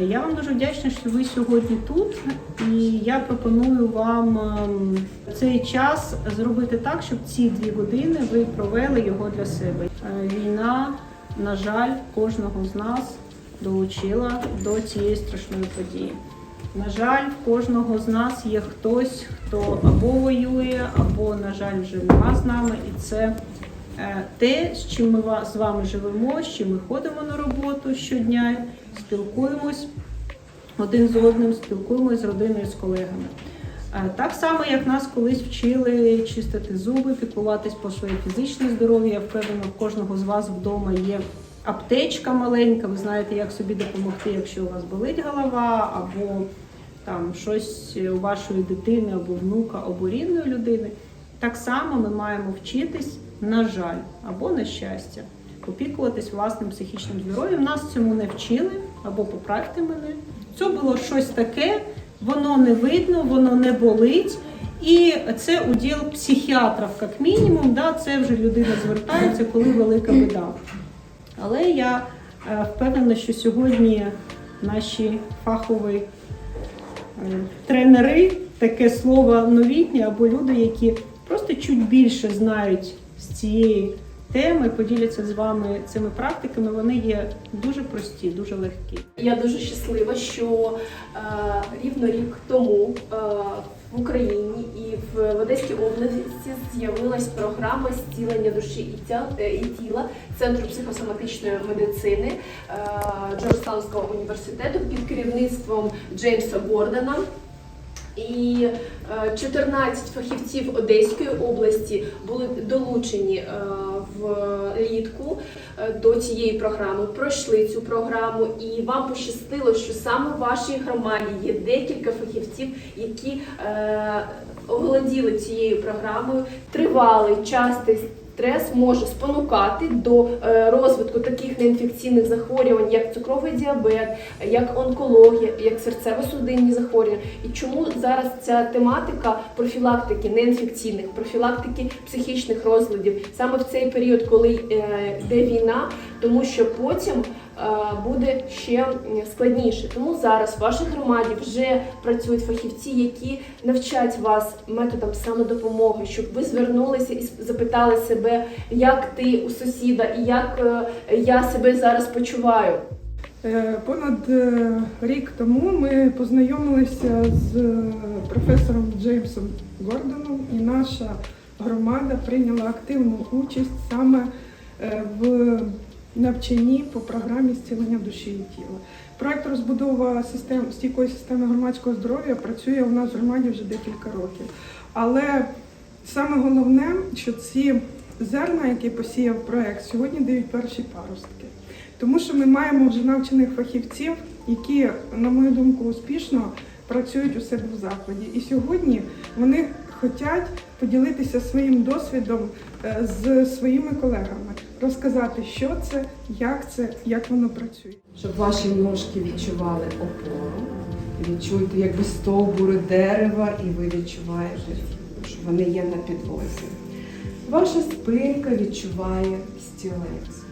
Е, Я вам дуже вдячна, що ви сьогодні тут, і я пропоную вам ем, цей час зробити так, щоб ці дві години ви провели його для себе. Е, Війна, на жаль, кожного з нас долучила до цієї страшної події. На жаль, в кожного з нас є хтось, хто або воює, або, на жаль, вже нема з нами, і це те, з чим ми з вами живемо, з чим ми ходимо на роботу щодня, спілкуємось один з одним, спілкуємось з родиною, з колегами. Е, Так само, як нас колись вчили чистити зуби, піклуватись про своє фізичне здоров'я. Я впевнена, в кожного з вас вдома є аптечка маленька. Ви знаєте, як собі допомогти, якщо у вас болить голова, або там щось у вашої дитини, або внука, або рідної людини. Так само ми маємо вчитись, на жаль, або на щастя, опікуватись власним психічним здоров'ям. Нас цьому не вчили, або поправте мене. Це було щось таке, воно не видно, воно не болить. І це уділ психіатрів, як мінімум, да, це вже людина звертається, коли велика біда. Але я е, впевнена, що сьогодні наші фахові е, тренери, таке слово новітнє, або люди, які просто чуть більше знають з цієї теми, поділяться з вами цими практиками, вони є дуже прості, дуже легкі. Я дуже щаслива, що е, рівно рік тому е, в Україні і в, Одеській області з'явилась програма зцілення душі і, тя, е, і тіла Центру психосоматичної медицини е, Джорджтаунського університету під керівництвом Джеймса Гордона. І е, 14 фахівців Одеської області були долучені е, влітку е, до цієї програми, пройшли цю програму, і вам пощастило, що саме в вашій громаді є декілька фахівців, які е, оволоділи цією програмою. Тривалий частий стрес може спонукати до е, розвитку таких неінфекційних захворювань, як цукровий діабет, як онкологія, як серцево-судинні захворювання. І чому зараз ця тематика профілактики неінфекційних, профілактики психічних розладів саме в цей період, коли е, йде війна, тому що потім е, буде ще складніше. Тому зараз в вашій громаді вже працюють фахівці, які навчать вас методам самодопомоги, щоб ви звернулися і запитали себе, як ти у сусіда і як е, я себе зараз почуваю. Е, Понад рік тому ми познайомилися з професором Джеймсом Гордоном, і наша громада прийняла активну участь саме в навчанні по програмі зцілення душі і тіла. Проект розбудова систем стійкої системи громадського здоров'я працює у нас в громаді вже декілька років. Але саме головне, що ці зерна, які посіяв проект, сьогодні дають перші паростки. Тому що ми маємо вже навчених фахівців, які, на мою думку, успішно працюють у себе в закладі. І сьогодні вони хочуть поділитися своїм досвідом е, з своїми колегами, розказати, що це, як це, як воно працює. щоб ваші ножки відчували опору, відчуєте якби стовбури дерева, і ви відчуваєте, що вони є на підлозі. Ваша спинка відчуває стілець.